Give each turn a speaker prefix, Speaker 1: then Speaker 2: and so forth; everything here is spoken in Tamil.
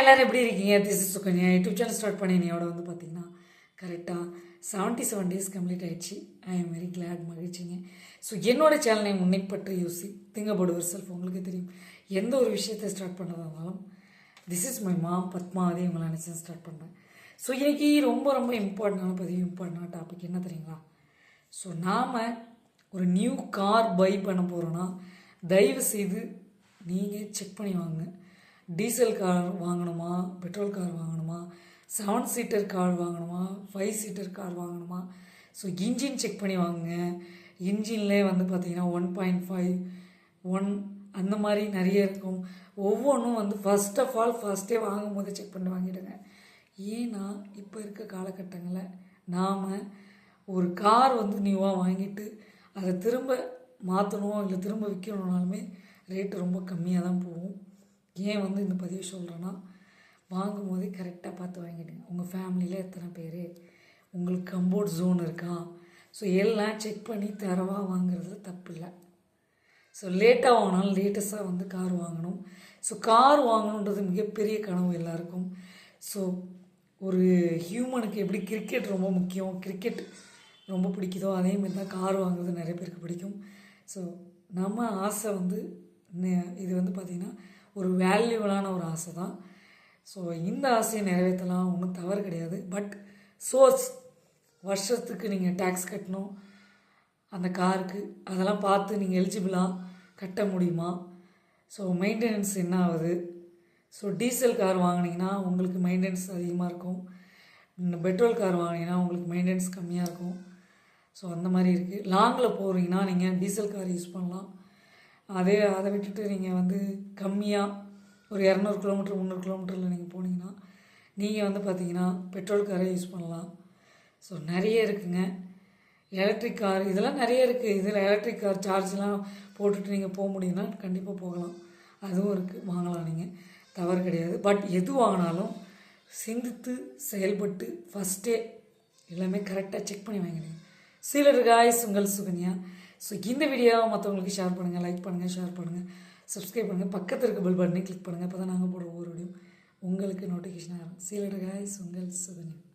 Speaker 1: எல்லோரும் எப்படி இருக்கீங்க? This is Sukanya. YouTube channel start பண்ணி என்னையோட வந்து பார்த்தீங்கன்னா கரெக்டாக செவன்ட்டி செவன் டேஸ் கம்ப்ளீட் ஆயிடுச்சு. ஐ எம் வெரி கிளாட் மகிழ்ச்சிங்க. ஸோ என்னோட சேனலை முன்னை பற்றி யோசி. திங்க் அபவுட் செல்ஃப் உங்களுக்கு தெரியும். எந்த ஒரு விஷயத்தை ஸ்டார்ட் பண்ணுறதா இருந்தாலும் திஸ் இஸ் மை மா பத்மாவதி உங்களை நினச்சி ஸ்டார்ட் பண்ணுறேன் ஸோ இன்றைக்கி ரொம்ப ரொம்ப இம்பார்ட்டண்டான பதிவு இம்பார்ட்டண்டான டாபிக் என்ன தெரியுங்களா? ஸோ நாம் ஒரு நியூ கார் பை பண்ண போகிறோன்னா தயவு செய்து நீங்கள் செக் பண்ணி வாங்க டீசல் கார் வாங்கணுமா? பெட்ரோல் கார் வாங்கணுமா? செவன் சீட்டர் கார் வாங்கணுமா? ஃபைவ் சீட்டர் கார் வாங்கணுமா? ஸோ இன்ஜின் செக் பண்ணி வாங்குங்க. இன்ஜின்லேயே வந்து பார்த்தீங்கன்னா ஒன் பாயிண்ட் ஃபைவ் ஒன் அந்த மாதிரி நிறைய இருக்கும். ஒவ்வொன்றும் வந்து ஃபர்ஸ்ட் ஆஃப் ஆல் ஃபஸ்ட்டே வாங்கும் போது செக் பண்ணி வாங்கிடுங்க. ஏன்னா இப்போ இருக்க காலகட்டங்களில் நாம் ஒரு கார் வந்து நியூவாக வாங்கிட்டு அதை திரும்ப மாற்றணும் இல்லை திரும்ப விற்கணுன்னாலுமே ரேட்டு ரொம்ப கம்மியாக தான் போகும். ஏன் வந்து இந்த பதிவு சொல்கிறேன்னா வாங்கும் போதே கரெக்டாக பார்த்து வாங்கிடுங்க. உங்கள் ஃபேமிலியில் எத்தனை பேர்? உங்களுக்கு கம்போர்ட் ஜோன் இருக்கா? ஸோ எல்லாம் செக் பண்ணி தரவாக வாங்குறதுல தப்பு இல்லை. ஸோ லேட்டாக வாங்கினாலும் லேட்டஸ்ட்டாக வந்து கார் வாங்கணும். ஸோ கார் வாங்கணுன்றது மிகப்பெரிய கனவு எல்லாருக்கும். ஸோ ஒரு ஹியூமனுக்கு எப்படி கிரிக்கெட் ரொம்ப முக்கியம்? கிரிக்கெட் ரொம்ப பிடிக்குதோ அதே மாதிரி தான் கார் வாங்குறது நிறைய பேருக்கு பிடிக்கும். ஸோ நம்ம ஆசை வந்து இது வந்து பார்த்திங்கன்னா ஒரு வேல்யூவலான ஒரு ஆசை தான் ஸோ இந்த ஆசையை நிறைவேற்றலாம் ஒன்றும் தவறு கிடையாது. பட் சோர்ஸ் வருஷத்துக்கு நீங்கள் டேக்ஸ் கட்டணும் அந்த காருக்கு அதெல்லாம் பார்த்து நீங்கள் எலிஜிபிளாக கட்ட முடியுமா? ஸோ மெயின்டெனன்ஸ் என்ன ஆகுது? ஸோ டீசல் கார் வாங்கினீங்கன்னா உங்களுக்கு மெயின்டெனன்ஸ் அதிகமாக இருக்கும். பெட்ரோல் கார் வாங்கினீங்கன்னா உங்களுக்கு மெயின்டெனன்ஸ் கம்மியாக இருக்கும். ஸோ அந்த மாதிரி இருக்குது லாங்கில் போகிறீங்கன்னா நீங்கள் டீசல் கார் யூஸ் பண்ணலாம். அதே அதை விட்டுட்டு நீங்கள் வந்து கம்மியாக ஒரு இரநூறு கிலோமீட்டர் முந்நூறு கிலோமீட்டரில் நீங்கள் போனீங்கன்னா நீங்கள் வந்து பார்த்தீங்கன்னா பெட்ரோல் காரை யூஸ் பண்ணலாம். ஸோ நிறைய இருக்குங்க. எலக்ட்ரிக் கார் இதெல்லாம் நிறைய இருக்குது இதில் எலக்ட்ரிக் கார் சார்ஜ்லாம் போட்டுட்டு நீங்கள் போக முடியும்னா கண்டிப்பாக போகலாம். அதுவும் இருக்குது வாங்கலாம் நீங்கள் தவறு கிடையாது. பட் எது வாங்கினாலும் சிந்தித்து செயல்பட்டு ஃபஸ்ட்டே எல்லாமே கரெக்டாக செக் பண்ணி வாங்கிடுங்க. சீலர் காய்ஸ் உங்கள் சுகன்யா. ஸோ இந்த வீடியோவை மற்றவங்களுக்கு ஷேர் பண்ணுங்கள் லைக் பண்ணுங்கள் ஷேர் பண்ணுங்கள் சப்ஸ்கிரைப் பண்ணுங்கள் பக்கத்தில் இருக்க பெல் பட்டனை கிளிக் பண்ணுங்கள் அப்போ தான் நாங்கள் போடுற ஒவ்வொரு வீடியோ உங்களுக்கு நோட்டிஃபிகேஷன் ஆகும் சீலர் காய்ஸ் உங்கள் சுகன்யா.